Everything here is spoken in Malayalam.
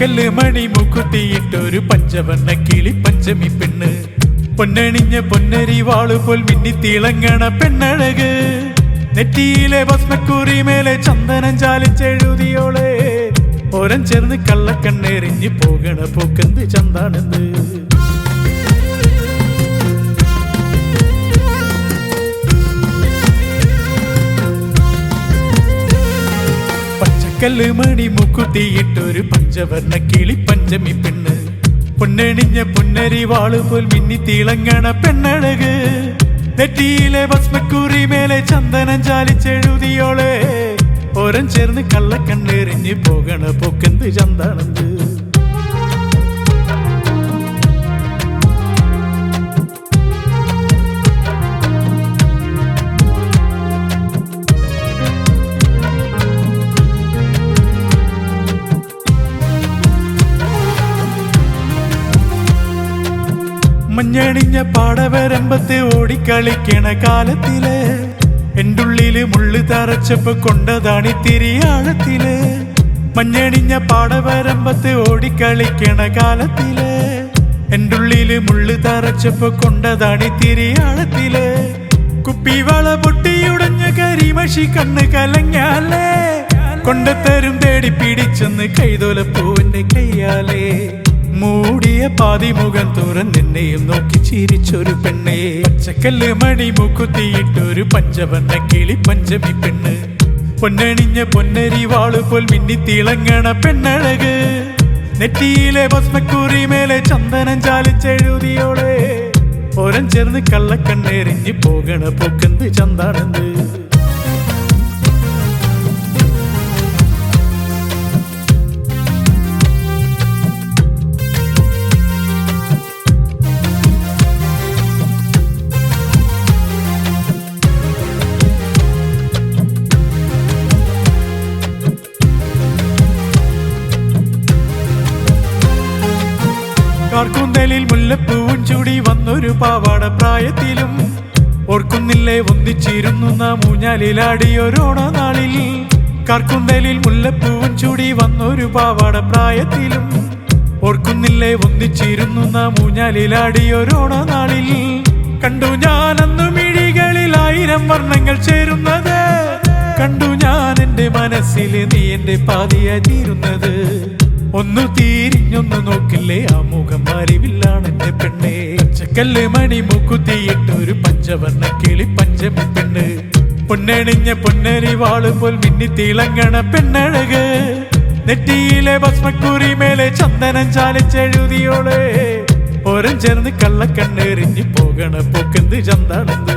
പച്ചക്കല്ല് മണി മുക്കുത്തിയിട്ടൊരു പഞ്ചവർണ കിളി പഞ്ചമി പെണ്ണ്. പൊന്നണിഞ്ഞ പൊന്നരി വാളു പോൽ മിന്നി തിളങ്ങണ പെണ്ണഴക്. നെറ്റിയിലെ ഭസ്മക്കൂറി മേലെ ചന്ദനം ചാലിച്ചെഴുതിയോളെ ഓരം ചേർന്ന് കള്ളക്കണ്ണെറിഞ്ഞ് പോകണ പോക്കെന്ത് ചന്താണെന്ന് പച്ചക്കല്ല് മണി മുക്കുത്തിയിട്ടൊരു പഞ്ചവർണ കിളി പഞ്ചമി പെണ്ണ്. പൊന്നണിഞ്ഞ പൊന്നരി വാൾ പോൽ മിന്നി തിളങ്ങണ പെണ്ണഴക്. നെറ്റിയിലെ ഭസ്മക്കൂറി മേലെ ചന്ദനം ചാലിച്ചെഴുതിയോളെ. ഓരം ചേർന്ന് കള്ളക്കണ്ണെറിഞ്ഞ് പോകണ പോക്കെന്ത് ചന്താണെന്ന് മഞ്ഞണിഞ്ഞ പാടവരമ്പത്ത് ഓടിക്കളിക്കണ കാലത്തിൽ. എന്റെ ഉള്ളിൽ മുള്ളു തറച്ചപ്പോ കൊണ്ടതാണി തിരിയാഴത്തിൽ മഞ്ഞണിഞ്ഞ പാടവരമ്പത്ത് ഓടിക്കളിക്കണ കാലത്തിൽ. എന്റെ ഉള്ളിൽ മുള്ളു തറച്ചപ്പോ കൊണ്ടതാണി തിരിയാഴത്തിൽ കുപ്പിവള പൊട്ടിയുടഞ്ഞ കരിമഷി കണ്ണ് കലങ്ങാലേ കൊണ്ടത്തരും തേടി പിടിച്ചെന്ന് കൈതൊലപ്പൂവിന്റെ കയ്യാലേ. മൂടിയ പാതിമുഖം തുറന്നെന്നെയും നോക്കി ചിരിച്ചൊരു പെണ്ണെ. പച്ചക്കല്ല് മണി മുക്കുത്തിയിട്ടൊരു പഞ്ചവർണ കിളി പഞ്ചമി പെണ്ണ്. പൊന്നണിഞ്ഞ പൊന്നരി വാൾ പോൽ മിന്നി തിളങ്ങണ പെണ്ണഴക്. നെറ്റിയിലെ ഭസ്മക്കൂറി മേലെ ചന്ദനം ചാലിച്ചെഴുതിയോളെ. ഓരം ചേർന്ന് കള്ളക്കണ്ണെറിഞ്ഞ് പോകണ പോക്കെന്ത് ചന്താണെന്ന് കാർക്കുന്തലിൽ മുല്ലപ്പൂവും ചൂടി വന്നൊരു പാവാട പ്രായത്തിലും ഓർക്കുന്നില്ലേ ഒന്നിച്ചിരുന്നു നാം ഊഞ്ഞാലിലാടിയൊരോണ നാളിൽ കാർക്കുന്തലിൽ മുല്ലപ്പൂവും ചൂടി വന്നൊരു പാവാട പ്രായത്തിലും ഓർക്കുന്നില്ലേ ഒന്നിച്ചിരുന്നു നാം ഊഞ്ഞാലിലാടിയൊരോണ നാളിൽ കണ്ടു ഞാൻ അന്നു മിഴികളിൽ ആയിരം വർണങ്ങൾ ചേരുന്നത്. കണ്ടു ഞാൻ എന്റെ മനസ്സിൽ നീ എന്റെ പാതിയായി തീരുന്നത്. ഒന്നു തിരിഞ്ഞൊന്ന് നോക്കില്ലേ? ആ മുഖം അറിവില്ലാണ് എന്റെ പെണ്ണെ. പച്ചക്കല്ല് മണി മുക്കുത്തിയിട്ട് ഒരു പഞ്ചവർണ കിളി പഞ്ചമി പെണ്ണ്. പൊന്നണിഞ്ഞ പൊന്നരി വാൾ പോൽ മിന്നി തിളങ്ങണ പെണ്ണഴക്. നെറ്റിയിലെ ഭസ്മക്കൂറി മേലെ ചന്ദനം ചാലിച്ചെഴുതിയോളെ. ഓരം ചേർന്ന് കള്ളക്കണ്ണെറിഞ്ഞ് പോകണ പോക്കെന്ത് ചന്താണെന്ന്